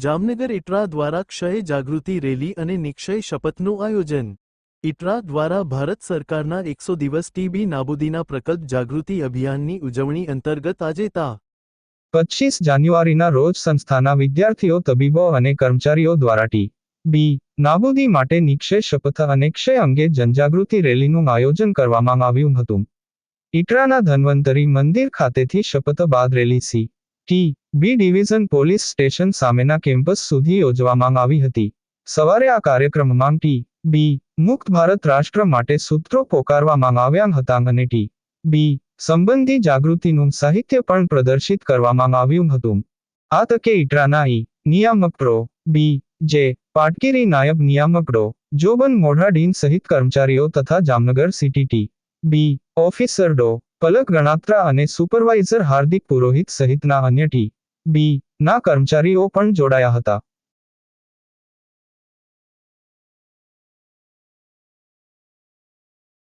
જામનગર ઇટરા દ્વારા ક્ષય જાગૃતિ રેલી અને નિક્ષય શપથનું આયોજન. ઇટરા દ્વારા ભારત સરકારના એકસો દિવસ ટીબી નાબૂદીના પ્રકલ્પ જાગૃતિ અભિયાનની ઉજવણી અંતર્ગત આજે તા. પચીસ જાન્યુઆરીના રોજ સંસ્થાના વિદ્યાર્થીઓ, તબીબો અને કર્મચારીઓ દ્વારા ટી. બી. નાબૂદી માટે નિક્ષય શપથ અને ક્ષય અંગે જનજાગૃતિ રેલીનું આયોજન કરવામાં આવ્યું હતું. ઇટરાના ધન્વંતરી મંદિર ખાતેથી શપથ બાદ rally C. T. B division police station સામેના કેમ્પસ સુધી યોજવામાં આવી હતી. સવારે આ કાર્યક્રમમાં ટી, બી, મુક્ત ભારત રાષ્ટ્ર માટે સૂત્રો પોકારવામાં આવ્યા હતા અને ટી, બી, સંબંધી જાગૃતિનું સાહિત્ય પણ પ્રદર્શિત કરવામાં આવ્યું હતું. આ તકે ઇટરાના ઈ, નિયામક પ્રો, બી, જે, પાટકીરી નાયબ નિયામક ડો જોબન મોઢાડીન સહિત કર્મચારીઓ તથા Jamnagar city T, B, officer Dr, Palak Ganatra અને સુપરવાઇઝર હાર્દિક પુરોહિત સહિતના અન્ય ટી બી ના કર્મચારીઓ પણ જોડાયા હતા.